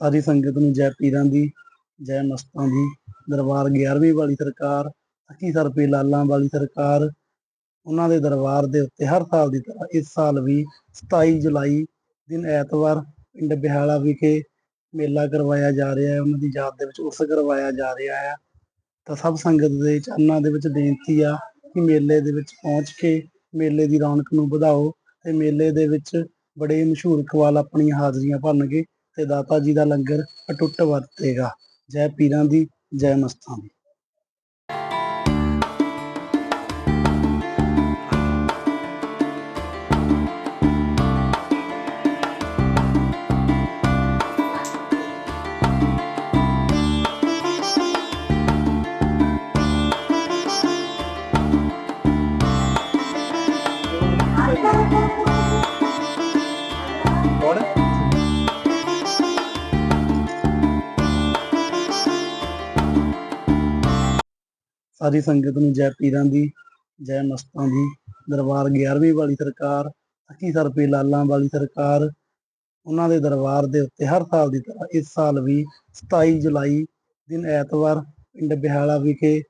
ਸਾਰੀ ਸੰਗਤ ਨੂੰ ਜੈ ਪੀਰਾਂ ਦੀ, ਜੈ ਮਸਤਾਂ ਦੀ, ਦਰਬਾਰ 11ਵੀਂ ਵਾਲੀ ਸਰਕਾਰ ਅੱਕੀ ਸਰਪੇ ਲਾਲਾਂ ਵਾਲੀ ਸਰਕਾਰ, ਉਹਨਾਂ ਦੇ ਦਰਬਾਰ ਦੇ ਉੱਤੇ ਹਰ ਸਾਲ ਦੀ ਤਰ੍ਹਾਂ ਇਸ ਸਾਲ ਵੀ 27 ਜੁਲਾਈ ਦਿਨ ਐਤਵਾਰ ਪਿੰਡ ਬਿਹਾਲਾ ਵਿਖੇ ਮੇਲਾ ਕਰਵਾਇਆ ਜਾ ਰਿਹਾ ਹੈ, ਉਹਨਾਂ ਦੀ ਯਾਦ ਦੇ ਵਿੱਚ ਉਸ ਕਰਵਾਇਆ ਜਾ ਰਿਹਾ ਹੈ। ਤਾਂ ਸਭ ਸੰਗਤ ਦੇ ਚਰਨਾਂ ਦੇ ਵਿੱਚ ਬੇਨਤੀ ਆ ਕਿ ਮੇਲੇ ਦੇ ਵਿੱਚ ਪਹੁੰਚ ਕੇ ਮੇਲੇ ਦੀ ਰੌਣਕ ਨੂੰ ਵਧਾਓ ਤੇ ਮੇਲੇ ਦੇ ਵਿੱਚ ਬੜੇ ਮਸ਼ਹੂਰ ਕਵਾਲ ਆਪਣੀਆਂ ਹਾਜ਼ਰੀਆਂ ਭਰਨਗੇ ਤੇ ਦਾਤਾ ਜੀ ਦਾ ਲੰਗਰ ਅਟੁੱਟ ਵਰਤੇਗਾ। ਜੈ ਪੀਰਾਂ ਦੀ ਜੈ ਮਸਤਾਂ ਦੀ। ਸਾਰੀ ਸੰਗਤ ਨੂੰ ਜੈ ਪੀਰਾਂ ਦੀ, ਜੈ ਮਸਤਾਂ ਦੀ। ਦਰਬਾਰ 11ਵੀਂ ਵਾਲੀ ਸਰਕਾਰ ਅੱਕੀ ਸਰਪੇ ਲਾਲਾਂ ਵਾਲੀ ਸਰਕਾਰ, ਉਹਨਾਂ ਦੇ ਦਰਬਾਰ ਦੇ ਉੱਤੇ ਹਰ ਸਾਲ ਦੀ ਤਰ੍ਹਾਂ ਇਸ ਸਾਲ ਵੀ 27 ਜੁਲਾਈ ਦਿਨ ਐਤਵਾਰ ਪਿੰਡ ਬਿਹਾਲਾ ਵਿਖੇ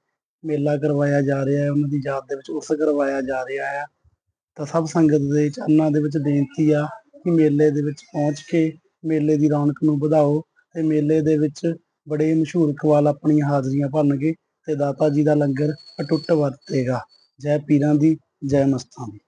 ਮੇਲਾ ਕਰਵਾਇਆ ਜਾ ਰਿਹਾ ਹੈ। ਉਹਨਾਂ ਦੀ ਯਾਦ ਦੇ ਵਿੱਚ ਉਸ ਕਰਵਾਇਆ ਜਾ ਰਿਹਾ ਹੈ। ਤਾਂ ਸਭ ਸੰਗਤ ਦੇ ਚਰਨਾਂ ਦੇ ਵਿੱਚ ਬੇਨਤੀ ਆ ਕਿ ਮੇਲੇ ਦੇ ਵਿੱਚ ਪਹੁੰਚ ਕੇ ਮੇਲੇ ਦੀ ਰੌਣਕ ਨੂੰ ਵਧਾਓ ਤੇ ਮੇਲੇ ਦੇ ਵਿੱਚ ਬੜੇ ਮਸ਼ਹੂਰ ਕਵਾਲ ਆਪਣੀਆਂ ਹਾਜ਼ਰੀਆਂ ਭਰਨਗੇ ਤੇ ਦਾਤਾ ਜੀ ਦਾ ਲੰਗਰ ਅਟੁੱਟ ਵਰਤੇਗਾ। ਜੈ ਪੀਰਾਂ ਦੀ ਜੈ ਮਸਤਾਂ ਦੀ।